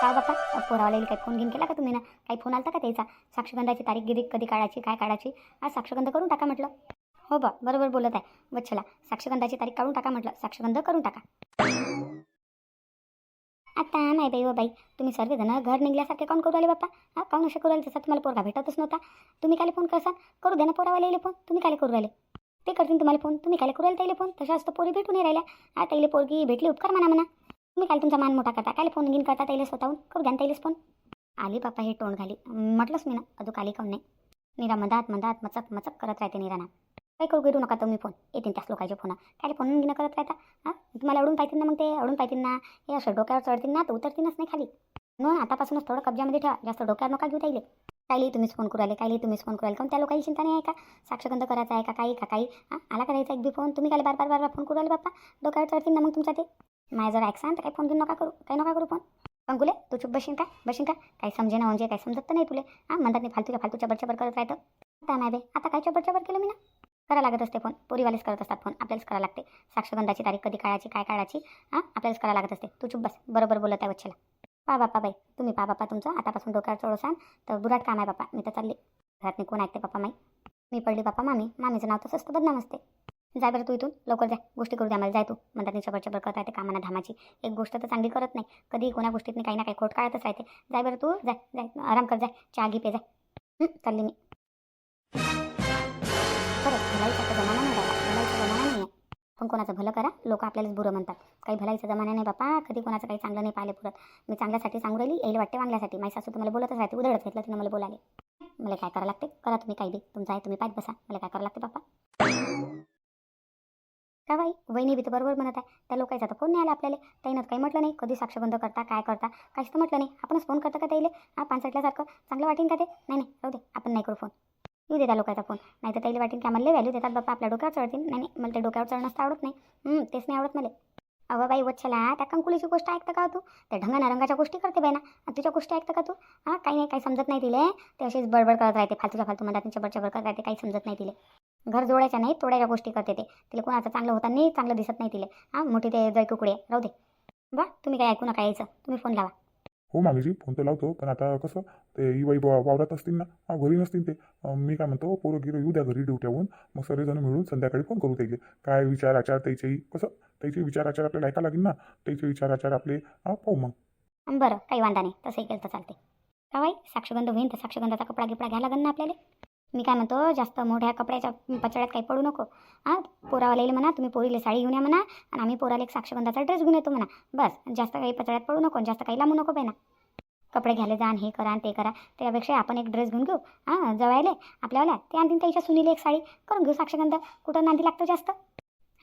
काय बापा पोरावाला काही फोन घेऊन केला का तुम्ही ना? काही फोन आलता का त्याचा? साक्षगंधाची तारीख गिरीक कधी काढायची काय काढायची? आज साक्षगंध करून टाका म्हटलं. हो बा बरोबर बोलत आहे. वच्छला साक्षगंधाची तारीख काढून टाका म्हटलं. साक्षगंध करून टाका. आता नाही बाई व बाई. तुम्ही सर्वजण घर निघल्यासारखे काऊन करू राहिले बाप्पा? हा काऊन असे करू राहिले? जसा तुम्हाला पोरगा भेटतच नव्हता. तुम्ही काले फोन करसान करू द्या ना येईल फोन. तुम्ही काले करू राहिले? ते करतील तुम्हाला फोन. तुम्ही काले करू राहिले त्याला फोन? तशा असतं पोरी भेटून राहिल्या. हा त्याला पोरगी भेटली उपकार म्हणा म्हणा. तुम्ही काल तुमचा मान मोठा करता. काय फोन घेऊन करता त्याला स्वतःहून? करू द्या ना त्यालाच फोन आली बाप्पा हे तोंड घाली. म्हटलंच मी ना अजून आली काऊन नाही. निरा मधात मधात मचक मचक करत राहते निराना. काही करू करू नका तुम्ही फोन येते त्याच लोकांचे फोन काय फोन घेणं करत राहता? हां? तुम्हाला अडून पाहिजे ना मग ते अडून पाहिजे ना. हे असं डोक्यावर चढतील ना तर उतरतीलच नाही खाली. म्हणून आतापासूनच थोडं कब्जामध्ये ठेवा. जास्त डोक्यावर नका घेऊ ताईले. काही तुम्हीच फोन करू आले काही तुम्हीच फोन करू आले कारण त्या लोकांची चिंता नाही आहे का? साक्षगंध करायचा आहे का काही का काही? हां? आला करायचा एक बी फोन तुम्ही काय बार बार बार बार फोन करू आले बाप्पा डोक्यावर चढतील ना मग तुमचा ते? माझ्या जर सांग तर काही फोन घेऊन नका करू काही नका करू फोन पंकुले तू चुप बशीन का? बशीन का? काही समजे ना म्हणजे काही समजत तर नाही तुले. हां म्हणतात नाही फालतूच्या फालतू चबर चबर करत राहतं. आता नाही बे आता काय चबर चबर केलं मी ना करा लागत असते फोन पोरीवालेच करत असतात फोन आपल्यालाच करावं लागते. साक्षगंधाची तारीख कधी काढायची काय काढायची? हां आपल्यालाच करावं लागत असते. तू चुप बस. बरोबर बोलत आहे वच्छेला पा बापा बाई तुम्ही पा बापा तुमचं. आतापासून डोक्यावर चढवसान तर बुराट काम आहे बापा. मी तर चालली. घरात मी कोण ऐकते बापा माई? मी पडली बापा मामी. मामीचं नाव तसंच तर बदनाम असते. जाय बरं तू इथून लवकर जाय गोष्टी करू द्या मला जाय तू. म्हणतात मी चबर चबर करत राहते कामाना धामाची. एक गोष्ट तर चांगली करत नाही. कधी कोणा गोष्टीत काही ना काही खोट काढतच राहते. जाय बरं तू जाय जाय. आराम कर जाय. चहा घे पे जाय. चालली मी. खरंच भलाईचा जमाना नाही भलाईचा जमाना नाही आहे. पण कोणाचं भलं करा लोक आपल्यालाच बुरं म्हणतात. काही भलाईचा जमाना नाही बापा. कधी कोणाचं काही चांगलं नाही पाहिले पुरत. मी चांगल्यासाठी सांगू राहिली यायला वाटते वांगल्यासाठी. माझी सासू तुम्हाला बोलतच राहते. उधळत घेतलं तिनं मला बोलाले मला काय करावं लागते? करा तुम्ही काही बी. तुमचं आहे तुम्ही पाहत बसा. मला काय करावं लागते बापा? का बाई? वहिनी बी तर बरोबर म्हणत आहे. त्या लोकांचा तर फोन नाही आला आपल्याला. ताईनं काही म्हटलं नाही. कधी साक्षगंध करता काय करता? काहीच तर म्हटलं नाही. आपणच फोन करता का त्याला हा पानसटल्यासारखं. चांगलं वाटेन का ते? नाही नाही राहू दे. आपण नाही करू फोन. येऊ दे त्या लोकांचा फोन. नाही तर त्याला वाटेन की आम्हाला व्हॅल्यू देतात बाबा आपल्या डोक्यावर चढतील. नाही नाही मला ते डोक्यावर चढणं तर आवडत नाही. तेच नाही आवडत मला. अवं बाई वच्छला त्या कंकुलीची गोष्ट ऐकतं का तू? त्या ढंगाना रंगाच्या गोष्टी करते बाई ना. तुझ्या गोष्टी ऐकतं का तू? हां काही नाही काही समजत नाही तिले. ते अशीच बडबड करत राहते. फालतूच्या फालतू म्हणतात चबर चबर करत राहते. काही समजत नाही तिले. घर जोडायच्या नाही तोडायच्या गोष्टी करते ते. तिला कोणाचं चांगलं होता नाही चांगलं दिसत नाही तिले. हां मोठी ते जय कुकडे राहू दे. बा तुम्ही काय ऐकू नका यायचं. तुम्ही फोन लावा. हो मामीजी फोन तर लावतो पण आता कसं ते ई वाई वावरात असतील ना हा घरी नसतील ते. मी काय म्हणतो पोरं गिरं येऊ द्या घरी ड्युट्याहून मग सगळेजण मिळून संध्याकाळी फोन करू त्याचे काय विचार आचार त्याच्याही कसं त्याचे विचार आचार आपल्याला ऐका लागेल ना? त्याचे विचार आचार आपले पाहू मग. बरं काही वांधा नाही. तसंही केलं तर चालते का बाई साक्षगंध होईन तर साक्षगंधाचा कपडा गिपडा घ्यायला लागेल ना आपल्याला? मी काय म्हणतो जास्त मोठ्या कपड्याच्या पचड्यात काही पडू नको. हां पोरावाला म्हणा तुम्ही पोरीला साडी घेऊन या म्हणा आणि आम्ही पोराला एक साक्षगंधाचा ड्रेस घेऊन येतो म्हणा. बस जास्त काही पचड्यात पडू नको जास्त काही लांबू नको ना कपडे घ्यायला जा हे करा आणि ते करा. त्यापेक्षा आपण एक ड्रेस घेऊन घेऊ. हां जवायले आपल्यावाल्या ते आणतील त्याच्या सुनीले एक साडी. करून घेऊ साक्षगंध. कुठं नांदी लागतो जास्त?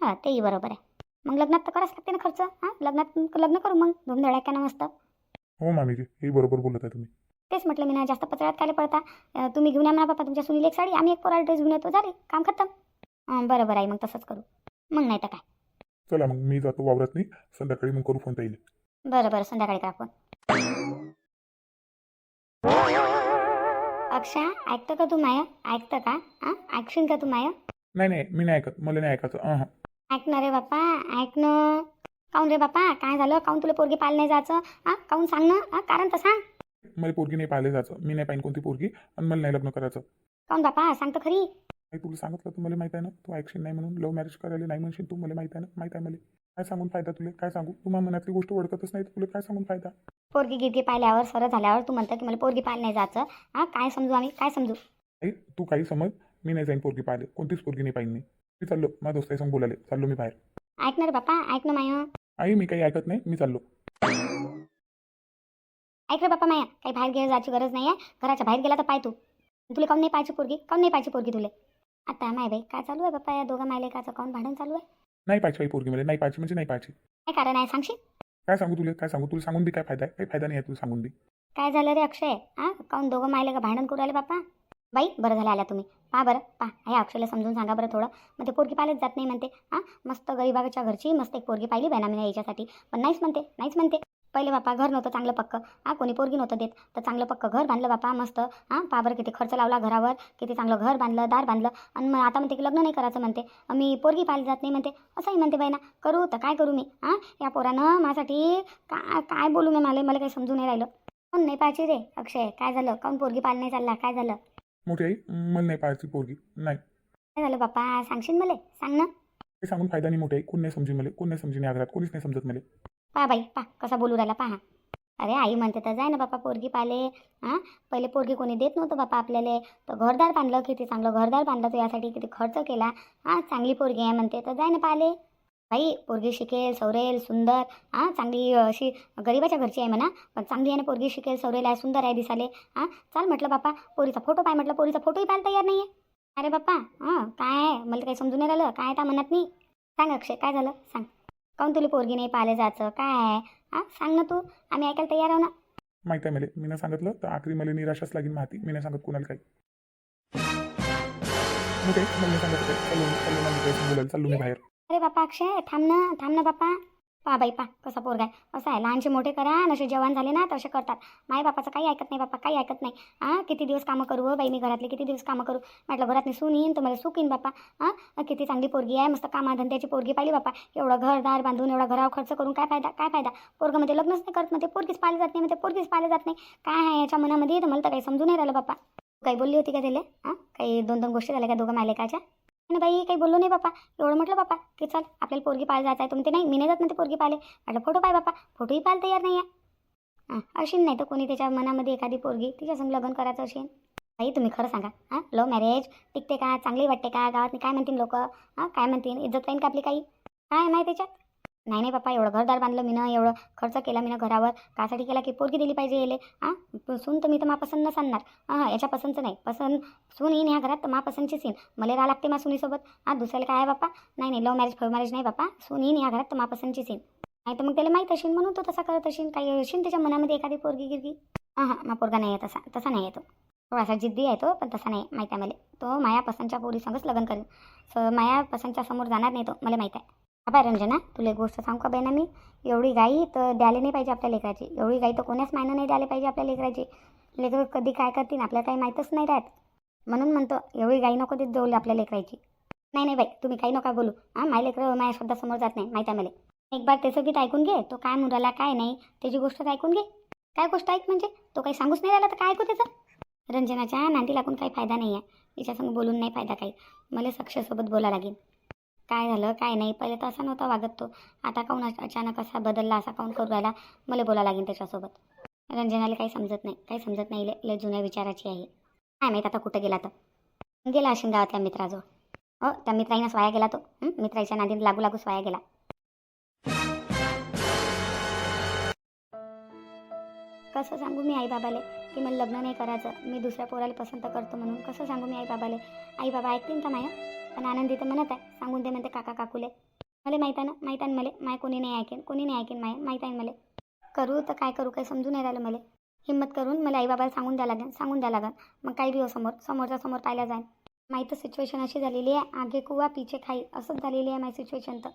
हां तेही बरोबर आहे. मग लग्नात तर करावंच लागते ना खर्च. हां लग्नात लग्न करू मग. धुमधडाक्यानं मस्त. हो मामीजी हे बरोबर बोलत आहे तुम्ही. तेच म्हटलं मी ना जास्त पचळ्यात काय पडता तुम्ही घेऊन या म्हणा बापा तुमच्या सुनील एक साडी आम्ही एक पोरा ड्रेस घेऊन येतो झाले काम खतम. बरं बरं आहे मग तसंच करू. मग नाही तर काय? चला मग मी जातो वावरात नाही संध्याकाळी मग करू फोन ताईले. बरं बरं संध्याकाळी करा फोन अक्षा ऐकतं का तू माया? ऐकतं का? हां ऐकशील का तू माया? नाही नाही मी नाही ऐकत मला नाही ऐकायचं. हां ऐक ना रे बापा ऐक ना काऊन रे बापा? काय झालं? काऊन तुला पोरगी पाल नाही जायचं? हां काऊन सांग ना कारण तर सांग. मला पोरगी नाही पाहिले जायचं. मी नाही पाहिजे कोणती पोरगी आणि मला नाही लग्न करायचं. काऊन बापा? सांग तर खरी. आई तुला सांगितलं तर मला माहिती आहे ना. तू ऐकशील नाही म्हणून. लव्ह मॅरेज करायला नाही म्हणशील तू मला माहिती आहे ना. माहिती आहे मला. काय सांगून फायदा तुला? काय सांगू? तुम्हाला मनातली गोष्ट ओळखतच नाही तुला काय सांगून फायदा? पोरगी गिरगी पाहिल्यावर सरळ झाल्यावर तू म्हणतं की मला पोरगी पाल नाही जायचं. हां काय समजू आम्ही? काय समजू? आई तू काही समज. मी नाही जाईन पोरगी पाहिले कोणतीच पोरगी नाही पाहिजे मी. मी चाललो. माझ्या दोस्ताही संग बोलाले चाललो मी बाहेर. ऐक ना रे बापा. ऐक ना माया. आई मी काही ऐकत नाही. मी चाललो. ऐक रे बापा माया काही बाहेर गेलं जायची गरज नाही आहे घराच्या बाहेर गेला तर पाय तू. तुला काऊन नाही पाहिजे पोरगी? काऊन नाही पाहिजे पोरगी तुले? आता माय बाई काय चालू आहे बापा या दोघं मायले? काचं काऊन भांडण चालू आहे? नाही पाहिजे काही पोरगी मला नाही पाहिजे म्हणजे नाही पाहिजे काय कारण आहे? सांगशील? काय सांगू तुला? काय सांगू? तुला सांगून बी काय फायदा आहे? काही फायदा नाही आहे तुला सांगून बी. काय झालं रे अक्षय? हां काऊन दोघं मायले का भांडण करू राहिले बापा बाई बरं झालं आल्या तुम्ही. पहा बरं पहा. ह्या अक्षयला समजून सांगा बरं थोडं. मग ते पोरगी पाहिलेच जात नाही म्हणते. हां मस्त गरीबाच्या घरची मस्त एक पोरगी पाहिली बॅना मी याच्यासाठी. पण नाहीच म्हणते नाहीच म्हणते. पहिले बापा घर नव्हतं चांगलं पक्क. हा कोणी पोरगी नव्हतं देत. तर चांगलं पक्क घर बांधलं बापा मस्त. हां पावर किती खर्च लावला घरावर किती चांगलं घर बांधलं दार बांधलं. आणि मग आता म्हणते की लग्न नाही करायचं म्हणते. मी पोरगी पाहिली जात नाही म्हणते. असंही म्हणते बाई ना करू तर काय करू मी? हां या पोरानं माझ्यासाठी काय काय बोलू मी मला? मला काही समजून नाही राहिलं. कोण नाही पाहिजे रे अक्षय? काय झालं? काऊन पोरगी पाहिलं नाही चालला? काय झालं? मोठी आई मला नाही पाहायची पोरगी. नाही. काय झालं बापा सांगशील मला? सांग ना. ते सांगून फायदा नाही मोठी आई. कोण नाही समजी मला? कोण नाही समजी या घरात? कोणीच नाही समजत मला. पहा बाई पहा कसा बोलू राहिला पहा. अरे आई म्हणते तर जाय ना बापा पोरगी पाले हां पहिले पोरगी कोणी देत नव्हतं बापा आपल्याला. तर घरदार बांधलं किती चांगलं घरदार बांधलं तर यासाठी किती खर्च केला. हां चांगली पोरगी आहे म्हणते तर जाय ना पाले बाई पोरगी शिकेल सवरेल सुंदर. हां चांगली अशी गरिबाच्या घरची आहे म्हणा. पण चांगली आहे ना पोरगी शिकेल सवरेल आहे सुंदर आहे दिसाले हां चाल म्हटलं बापा पोरीचा फोटो पाय म्हटलं पोरीचा फोटोही पाहायला तयार नाही आहे अरे बाप्पा हां काय आहे? मला काही समजून नाही राहिलं. काय आहे त्या मनात नाही सांग अक्षय काय झालं? सांग. काऊन तुला पोरगी नाही पाहिले जायचं? काय आहे? हां? सांग ना तू. आम्ही ऐकायला तयार आहो ना. माहिती आहे मला. मी सांगितलं तर आखरी मला निराशाच लागेल माहिती. मी नाही सांगत कोणाला काही. सांगत काही चालू चालू ना मी काही बोलायला चाललो मी बाहेर. अरे बापा अक्षय थांब ना थांब ना बापा. पा बाई पा कसा पोरगा आहे. असं आहे लहानचे मोठे करा आणि असे जवान झाले ना तसे करतात. माय बापाचं काही ऐकत नाही बापा काही ऐकत नाही. हां किती दिवस कामं करू हो बाई मी घरातले किती दिवस कामं करू? म्हटलं घरात सून येईन तर मला सुख येईन बापा. हां किती चांगली पोरगी आहे मस्त कामाधंद्याची पोरगी पाहिली बापा. एवढं घरदार बांधून एवढा घरावर खर्च करून काय फायदा काय फायदा? पोरगामध्ये लग्नच नाही करत म्हणते पोरगीच पाहिलं जात नाही म्हणते पोरगीच पाहिलं जात नाही. काय आहे याच्या मनामध्ये? तर मला तर काही समजून नाही राहिलं बापा. काही बोलली होती का त्याला? हां काही दोन दोन गोष्टी झाल्या का दोघं मालिकाच्या? नाही बाई काही बोललो नाही बापा. एवढं म्हटलं बापा की चल आपल्याला पोरगी पाहायला जायचं आहे. तुमते नाही मी नाही जात म्हणते पोरगी पाहिले म्हटलं फोटो पाय बापा फोटोही पाहायला तयार नाही आहे. अशी नाही तर कोणी त्याच्या मनामध्ये एखादी पोरगी तिच्यासंग लग्न करायचं असेल बाई तुम्ही खरं सांगा हां लव्ह मॅरेज टिकते का चांगली वाटते का गावात काय म्हणतील लोक हां काय म्हणतील इज्जत राहील का आपली काही? काय माहिती त्याच्यात? नाही नाही पप्पा एवढं घरदार बांधलं मी ना एवढं खर्च केला मीनं घरावर कासाठी केला की पोरगी दिली पाहिजे येले. हां सून तर मी तर मापसंत न सांगणार. हां याच्या पसंतचं नाही. पसंत सून येईन ह्या घरात तर मा पसंतचीच येईन. मला राहा लागते मा सुनीसोबत. हां दुसऱ्याला काय आहे बापा नाही नाही लव्ह मॅरेज फव मॅरेज नाही बापा सून येईन ह्या घरात तर मा पसंतचीच येईन. नाही तर मग त्याला माहीत असेल म्हणून तो तसा करत असेल. काही असेल त्याच्या मनामध्ये एखादी पोरगी गिरगी. हां हां मा पोरगा नाही आहे तसा. तसा नाही आहे तो. थोडासा जिद्दी आहे तो पण तसा नाही माहीत आहे मला. तो माया पसंतच्या पोरीसंगच लग्न करेल स माया पसंतच्या समोर जाणार नाही तो मला माहीत आहे. बाबा रंजना. तुला एक गोष्ट सांगू का बाई ना मी? एवढी गाई तर द्यायला नाही पाहिजे आपल्या लेकराची. एवढी गाई तर कोण्याच मायनं नाही द्यायला पाहिजे आपल्या लेकराची. लेकरं कधी काय करतील आपल्याला काही माहीतच नाही राहत. म्हणून म्हणतो एवढी गाई नको देत जाऊ आपल्या लेकराची. नाही नाही बाई तुम्ही काही नका बोलू. हां माय लेकरं माझ्या शब्दासमोर जात नाही माहीत आहे मला. एक बार त्याचं गीत ऐकून घे तो काय मुलाला काय नाही त्याची गोष्ट ऐकून घे. काय गोष्ट ऐक म्हणजे? तो काही सांगूच नाही राहिला तर काय ऐकू त्याचं? रंजनाच्या नांदी लागून काही फायदा नाही आहे तिच्यासमोर बोलून नाही फायदा काही. मला सक्षसोबत बोला लागेल. काय झालं काय नाही. पहिले तर असा नव्हता वागत तो. आता काऊन अचानक असा बदलला असा काऊन करू राहिला? मला बोला लागेल त्याच्यासोबत. रंजनाला काही समजत नाही काही समजत नाही. लय- लय जुन्या विचाराची आहे. काय माहीत आता कुठं गेला तर गेला असेल गावातल्या मित्राजवळ. हो त्या मित्राईनंच वाया गेला तो. हं? मित्राच्या लागू लागू स्वाया वाया गेला. कसं सांगू मी आई बाबाले की मला लग्न नाही करायचं. मी दुसऱ्या पोराला पसंत करतो म्हणून. कसं सांगू मी आई बाबाले आई बाबा ऐकतील का माया? पण आनंदी तर म्हणत आहे. सांगून दे म्हणते काका काकूले. मला माहीत आहे ना माहीत आहे ना मला. माय कोणी नाही ऐकेन कोणी नाही ऐकेन माय. माहीत आहे मला. करू तर काय करू काही समजून नाही राहिलं मला. हिंमत करून मला आई बाबाला सांगून द्या लागेल सांगून द्या लागेल मग काही बी हो समोर समोरच्या समोर पाहिल्या जाईल माहीत सिच्युएशन अशी झालेली आहे आगे कुवा पिछे खाई. असंच झालेली आहे माझी सिच्युएशन तर.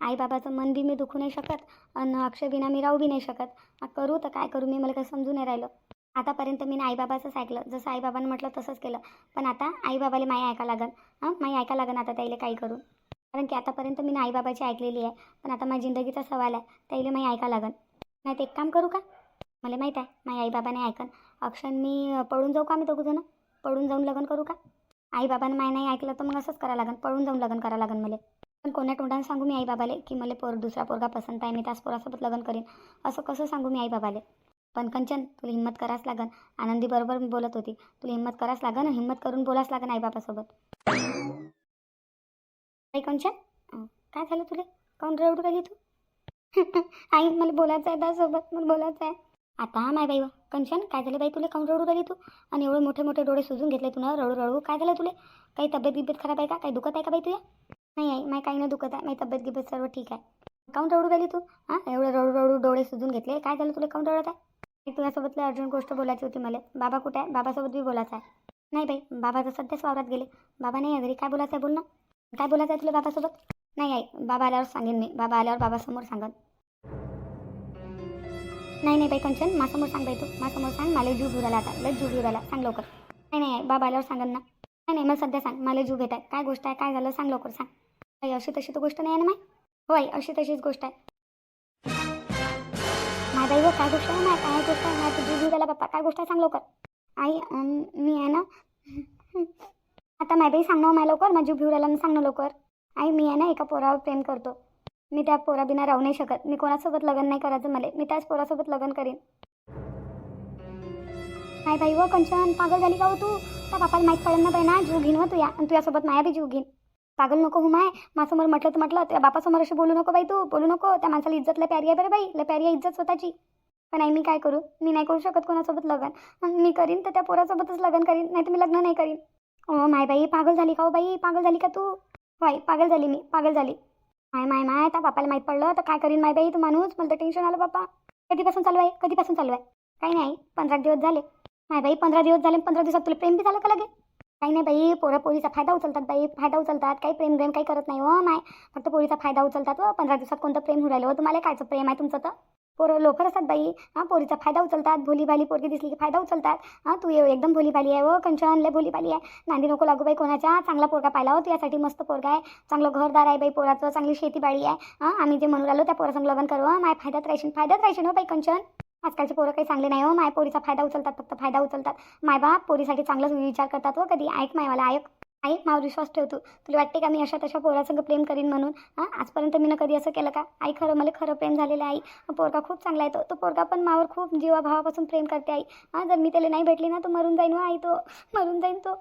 आईबाबाचं मन बी मी दुखू नाही शकत आणि अक्षय बिना मी राहू बी नाही शकत. करू तर काय करू मी मला काही समजून नाही राहिलं. आतापर्यंत मी आईबाबाचंच ऐकलं. जसं आईबाबांनी म्हटलं तसंच केलं. पण आता आईबाबाला माई ऐका लागन. हां? माई ऐका लागन आता त्याला काही करून. कारण की आतापर्यंत मी आईबाबाची ऐकलेली आहे. पण आता माझ्या जिंदगीचा सवाल आहे. त्याला माई ऐका लागन. नाही ते एक काम करू का? मला माहीत आहे. माझ्या आईबाबाने ऐकन. अक्षर मी पळून जाऊ का मी दोघंजणं पळून जाऊन लग्न करू का? आईबाबानं माय नाही ऐकलं तर मग असंच करावं लागन. पळून जाऊन लग्न करावं लागन मला. पण कोण्या तोंडाने सांगू मी आईबाबाले की मला पोर दुसरा पोरगा पसंत आहे. मी त्याच पोरासोबत लग्न करीन. असं कसं सांगू मी आईबाबाले? पण कंचन तुला हिंमत करावंच लागन. आनंदी बरोबर मी बोलत होती. तुला हिंमत करावंच लागन हिंमत करून बोलावंच लागन आईबाबासोबत आई कंचन काय झालं तुला? काऊन रडू राहिली तू? आई मला बोलायचं आहे त्यासोबत मला बोलायचं आहे. आता माय बाई कंचन काय झालं बाई तुला? काऊन रडू राहिली तू? आणि एवढे मोठे मोठे डोळे सुजून घेतले तुला रडू रडू काय झालं तुला? काही तब्येत गिब्येत खराब आहे का? काही दुखत आहे का बाई तुझ्या? नाही आई माय काही नाही दुखत आहे. माझी तब्येत गिब्येत सर्व ठीक आहे. काऊन रडू राहिली तू? हां एवढे रडू रडू डोळे सुजून घेतले. काय झालं तुला? काऊन रडत आहे? एक तुझ्यासोबतला अर्जंट गोष्ट बोलायची होती मला. बाबा कुठे आहे? बाबासोबत बी बोलायचं आहे. नाही बाई बाबा तर सध्याच वावरात गेले. बाबा नाही आहे घरी. काय बोलायचं आहे बोल ना. काय बोलायचं आहे तुला बाबासोबत? नाही आई बाबा आल्यावर सांगेन मी. बाबा आल्यावर बाबासमोर सांगन. नाही नाही बाई कंचन मासमोर सांग बाई तू. मासमोर सांग मला जीव घेऊन आता. लय जीव घेऊन सांग लवकर. नाही नाही बाबा आल्यावर सांगन ना. नाही नाही मला सध्या सांग. मला जीव घेत आहे काय गोष्ट आहे? काय झालं? सांग लवकर सांग. बाई अशी तशी तर गोष्ट नाही आहे ना माय? हो आई अशी तशीच गोष्ट आहे. बाई व काय गोष्ट आहे ना काय गोष्ट आहे माझा जीव गेला बाप्पा. काय गोष्ट आहे सांग लवकर. आई मी आहे ना? आता माय बाई सांग ना लवकर. माझी जीव राहिला सांग ना लवकर. आई मी आहे ना एका पोरावर प्रेम करतो. मी त्या पोराबिना राहू नाही शकत. मी कोणासोबत लग्न नाही करायचं मला. मी त्याच पोरासोबत लग्न करीन. नाही बाई व कंचन पागल झाली का हो तू? त्या बापाला माहीत पडेल ना बाई ना. जीव घेईन व तुया. आणि तुझ्यासोबत माया बी जीव घेईन. पागल नको हुमाय माझ्यासमोर म्हटलं तर म्हटलं त्या बापासमोर असे बोलू नको बाई तू बोलू नको. त्या माणसाला इज्जत लय प्यारी आहे बरं बाई लय प्यारी आहे इज्जत स्वतःची. पण आई मी काय करू? मी नाही करू शकत कोणासोबत लग्न. मी करीन तर त्या पोरासोबतच लग्न करीन नाही तर मी लग्न नाही करीन. ओ माय बाई पागल झाली का हो बाई? पागल झाली का तू? बाई पागल झाली मी पागल झाली. माय माय माय त्या बापाला माहीत पडलं तर काय करीन माय बाई तू माणूस? मला तर टेन्शन आलं बापा. कधीपासून चालू आहे? कधीपासून चालू आहे? काही नाही पंधरा दिवस झाले. माय बाई पंधरा दिवस झाले पंधरा दिवसात तुला प्रेम बी झालं का लगे? काही नाही बाई पोरं पोरीचा फायदा उचलतात बाई फायदा उचलतात. काही प्रेम प्रेम काही करत नाही हो माय. फक्त पोरीचा फायदा उचलतात व पंधरा दिवसात कोणतं प्रेम होऊ राहिलं हो? तुम्हाला कायचं प्रेम आहे तुमचं तर? पोरं लोकर असतात बाई. हां पोरीचा फायदा उचलतात. भोलीभाली पोरगी दिसली की फायदा उचलतात. हां तू ये- एकदम भोलीभाली आहे व कंचन लय भोलीभाली आहे. नांदी नको लागू बाई कोणाच्या. चांगला पोरगा पाहिला हो यासाठी मस्त पोरगा आहे. चांगलं घरदार आहे बाई पोराचं चांगली शेतीबाडी आहे. हां आम्ही जे म्हणून राहिलो त्या पोरासंग लग्न करू माय. फायद्यात राहशील फायद्यात राहशील हो बाई कंचन. आजकालचे पोरं काही चांगले नाही हो. माय पोरीचा फायदा उचलतात फक्त फायदा उचलतात. माय बाप पोरीसाठी चांगलाच विचार करतात हो कधी. ऐक माय मला ऐक. ऐक मावर विश्वास ठेवतो तुला वाटते का मी अशा तशा पोरासंग प्रेम करीन म्हणून? हां? आजपर्यंत मी कधी असं केलं का? आई खरं मला खरं प्रेम झालेलं आहे आई. पोरगा खूप चांगला आहे तो. पोरगा पण मावर खूप जीवाभावापासून प्रेम करते आई. हां जर मी त्याला नाही भेटली ना तो मरून जाईन हो आई तो. मरून जाईन तो.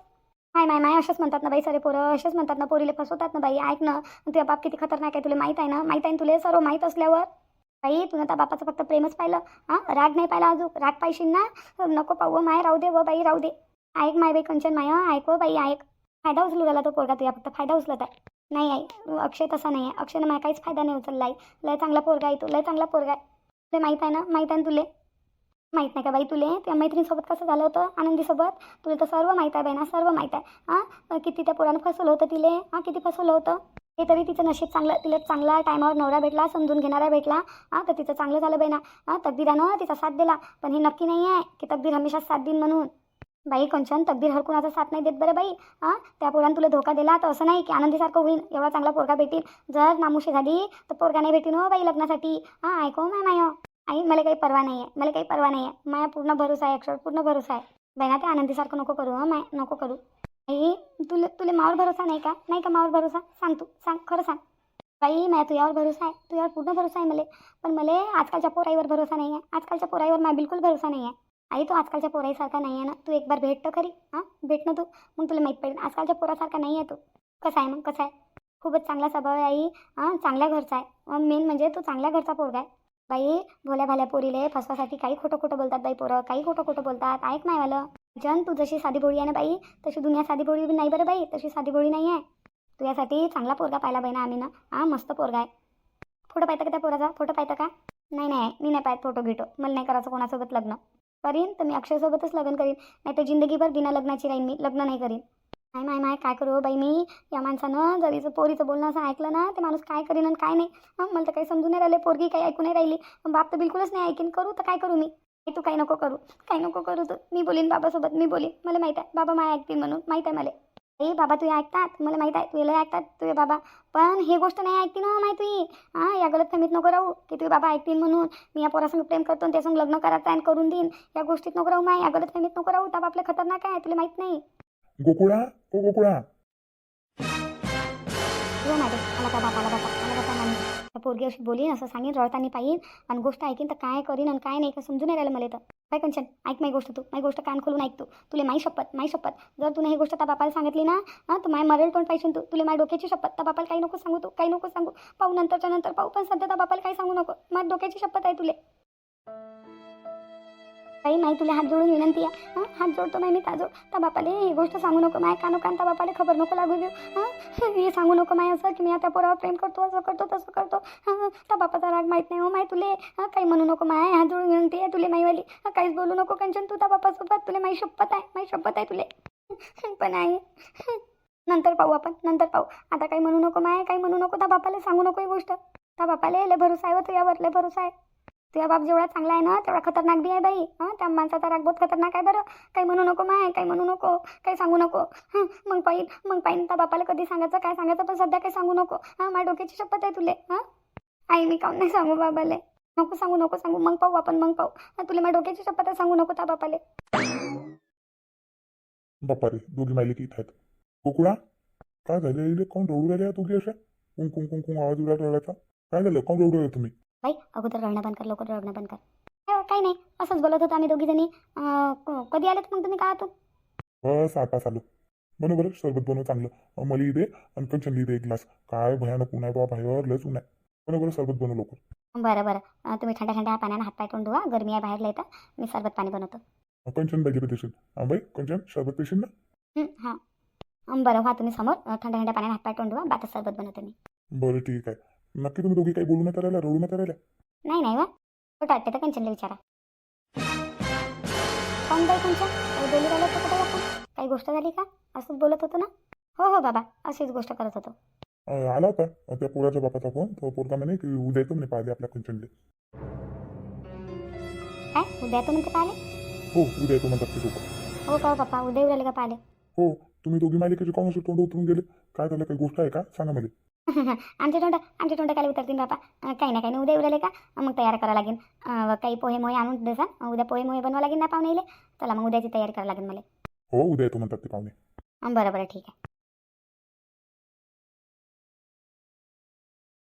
माय माय माय असेच म्हणतात ना बाई सरे पोरं. असेच म्हणतात ना पोरीले फसवतात ना बाई. ऐक ना तुझ्या बाप किती खतरनाक आहे तुला माहीत आहे ना? माहीत आहे ना तुला? सर्व माहीत असल्यावर? बाई तुला आता बापाचं फक्त प्रेमच पाहिलं. हां राग नाही पाहिला अजून. राग पाहिशील ना? नको पाहू हो, माय राहू दे व बाई राहू दे. ऐक माय बाई कंचन माय ऐक व बाई ऐक. फायदा उचलू झाला तो पोरगा तुझ्या फक्त फायदा उचलत आहे. नाही आई अक्षय तसा नाही आहे. अक्षयनं मला काहीच फायदा नाही उचलला आहे लय चांगला पोरगा आहे तो लय चांगला पोरगा आहे. तुला माहीत आहे ना? माहीत आहे ना तुले? माहीत नाही का बाई तुले? त्या मैत्रिणीसोबत कसं झालं होतं? आनंदीसोबत? तुला तर सर्व माहीत आहे बाई ना सर्व माहीत आहे. हां? किती त्या पोरानं फसवलं होतं तिले? हां किती फसवलं होतं? हे तरी तिचं नशीब चांगलं तिला चांगला टायमावर नवरा भेटला समजून घेणारा भेटला. हां तर तिचं चांगलं झालं बहिणा. हां तकदीरानं तिचा साथ दिला. पण हे नक्की नाही आहे की तकदीर हमेशा साथ देईन म्हणून. बाई कंचन तकदीर हर कुणाचा साथ नाही देत बरं बाई. हां त्या पोरानं तुला धोका दिला तर असं नाही की आनंदीसारखं होईल एवढा चांगला पोरगा भेटेल जर नामुशी झाली तर पोरगा नाही भेटीन हो बाई लग्नासाठी. हां ऐको हो माय माय? आई मला काही परवा नाही आहे मला काही परवा नाही आहे माया पूर्ण भरोसा आहे अक्षर पूर्ण भरोसा आहे. बहिणा ते आनंदीसारखं नको करू हं माय. नको करू. आई तुला तुला मावर भरोसा नाही का? नाही का मावर भरोसा? सांग तू सांग खरं सांग. बाई माझ्या तुझ्यावर भरोसा आहे. तुझ्यावर पूर्ण भरोसा आहे मला. पण मला आजकालच्या पोराईवर भरोसा नाही आहे. आजकालच्या पोराईवर माझा बिलकुल भरोसा नाही आहे. आई तू आजकालच्या पोराईसारखा नाही आहे ना? तू एक बार भेट तर खरी. हां? भेट ना तू. मग तुला माहीत पडेल. आजकालच्या पोरासारखा नाही आहे तू. कसा आहे मग? कसा आहे? खूपच चांगला स्वभाव आहे आई. हां? चांगल्या घरचा आहे. मेन म्हणजे तू चांगल्या घरचा पोरगा आहे. बाई भोल्या भाल्या पोरीले फसवासाठी काही खोटं खोटं बोलतात बाई पोरं. काही खोटं खोटं बोलतात. ऐक नाही वालं. जन तू जशी साधी भोळी आहे ना बाई तशी दुनिया साधी भोळी बी नाही बरं बाई तशी साधी भोळी नाही आहे तुझ्यासाठी चांगला पोरगा पाहिला बाई ना आम्ही ना. हां मस्त पोरगा आहे. फोटो पाहता का त्या पोराचा? फोटो पाहता का? नाही नाही मी नाही पाहत फोटो घेतो मला नाही करायचं कोणासोबत लग्न. करीन तर मी अक्षयसोबतच लग्न करीन. नाही तर जिंदगीभर बिना लग्नाची राहीन मी. लग्न नाही करीन. नाही माय माय काय करू हो बाई मी? या माणसानं जरीचं पोरीचं बोलणं असं ऐकलं ना ते माणूस काय करीन आणि काय नाही? मला तर काही समजून नाही राहिले पोरगी काही ऐकू नाही राहिली. बाप तर बिलकुलच नाही ऐकीन. करू तर काय करू मी? हे तू काही नको करू काही नको करू तू. मी बोलीन बाबासोबत मी बोलीन. मला माहीत आहे बाबा माय ऐकतील म्हणून. माहीत आहे मला. ए बाबा तुझे ऐकतात? मला माहीत आहे तुला ऐकतात तुझे बाबा. पण हे गोष्ट नाही ऐकते ना माहिती. हां या गलत फॅमिलीत नको राहू की तुझे बाबा ऐकतील म्हणून. मी या पोरासंग प्रेम करतो आणि त्यासंग लग्न करायचं आणि करून देईन. या गोष्टीत नको राहू माय या गलत फॅमिलीत नको राहू. त्या आपल्या खतरनाक आहे तुला माहीत नाही. गोकुळा ओ गोकुळा. हो मला का बापाला बापा मला बापा नाही त्या पोरगी अशी बोलीन असं सांगेन रडताना पाहिन आणि गोष्ट ऐकीन तर काय करीन आणि काय नाही का समजून नाही राहिलं मला तर काय कंचन ऐक माही गोष्ट तू माय गोष्ट कान खोलून ऐक तू. तुला माही शपथ माही शपथ. जर तुला ही गोष्ट त्या बापाला सांगितली ना हां तर माय मरेल तोंड पाहिजे तू. तुला माझ्या डोक्याची शपथ त्या बापाला काही नको सांगू तू काही नको सांगू. पाहू नंतरच्या नंतर पाहू पण सध्या त्या बापाला काही सांगू नको. माझ्या डोक्याची शपथ आहे तुले. काही नाही तुला हात जोडून विनंती आहे. हां? हात जोडतो नाही मी ताजो त्या बापाले ही गोष्ट सांगू नको माय कानो कान त्या बापाले खबर नको लागू देऊ. हां? हे सांगू नको माय असं की मी आता पोरावर प्रेम करतो असं करतो तसं करतो. हां? त्या बापाचा राग माहीत नाही हो माय तुले. हां? काही म्हणू नको माय हात जोडून विनंती आहे तुले माईवाली. काहीच बोलू नको कंचन तू त्या बापासोबत तुला माही शपथ आहे माई शपथ आहे तुले. पण आहे नंतर पाहू आपण नंतर पाहू. आता काही म्हणू नको माय काही म्हणू नको त्या बापाला सांगू नको ही गोष्ट. त्या बापाले लय भरोसा आहे हो तुझ्यावर लय भरोसा आहे. तुझ्या बाप जेवढा चांगला आहे ना तेवढा खतरनाक बी आहे बाई. हां त्या माणसाचा राग बहुत खतरनाक आहे बरं. काही म्हणू नको माय काही म्हणू नको काही सांगू नको. हां मग पाहिन मग पाहिन. त्या बापाला कधी सांगायचं काय सांगायचं पण सध्या काही सांगू नको. हां माझ्या डोक्याची शपथ आहे तुले. हां? आई मी काम नाही सांगू बाबाले? नको सांगू नको सांगू. मग पाहू आपण मग पाहू. हां तुला माझ्या डोक्याची शपथ आहे सांगू नको त्या बापाले. बापा रे दोघी मायले इथं आहेत. कुकुळा काय झालं? कोण रडू राहिले दोघी अशा? कुंकुम कुंकुम आवाज उडा रडायचा काय झालं? कोण रडू राहिले तुम्ही? बाई अगोदर रडणं बंद कर लवकर रडणं बंद कर. हो, काही नाही असंच बोलत होतो आम्ही दोघी जणी कधी आलेत मग तुम्ही? का आहात बस आता चालू बनव बरं सरबत बनव चांगलं. मला दे आणि कंचनली दे एक ग्लास. काय भयानक ऊन आहे बाबा बाहेर लयच ऊन आहे बनव बरं सरबत बनव लवकर. बरं बरं. तुम्ही थंड्या थंड्या पाण्यानं हातपाय तोंड धुवा. गरमी आहे बाहेर येतं मी सरबत पाणी बनवतो. कंचन पाहिजे पेशंट हां बाई कंचन सरबत पेशंट ना? हं, हां. बरं व्हा तुम्ही समोर. अं, थंड्या थंड्या पाण्यानं हातपाय तोंड धुवा. बातच सरबत बनवतो मी. बरं ठीक आहे. नक्की तुम्ही दोघी काही बोलू नका राहिल्या रडू नका राहिल्या नाही नाही वा खोटं वाटते तर कंचनला विचारा. कोण बाई कंचन काही बोलू राहिलं होतं का बाई आपण काही गोष्ट झाली का? असंच बोलत होतो ना? हो हो बाबा. अशीच गोष्ट करत होतो. अं, आला होता. अं, त्या पोराच्या बापाचा फोन. तो पोरगा म्हणे की उद्या येतो म्हणे पाहिले आपल्या कंचनले. काय? उद्या येतो म्हणते पाहिले हो उद्या येतो म्हणतात ते लोक. हो का हो पप्पा उद्या येऊ राहिले का पाहिले हो तुम्ही दोघी मालिकेचे असे तोंड उतरून गेले? काय झालं? काही गोष्ट आहे का? सांगा मला. आमचे तोंड आमचे तोंड काय उतरतील बापा. काही ना काही नाही उद्या राहिले का? मग तयार करावं लागेल. काही पोहे मोहे आणून देसा उद्या पोहे मोहे बनवा लागेल ना पाहुणे चला मग उद्याची तयारी करावं लागेल मला. हो उद्या येतो म्हणतात ते पाहुणे. बरं बरं ठीक आहे.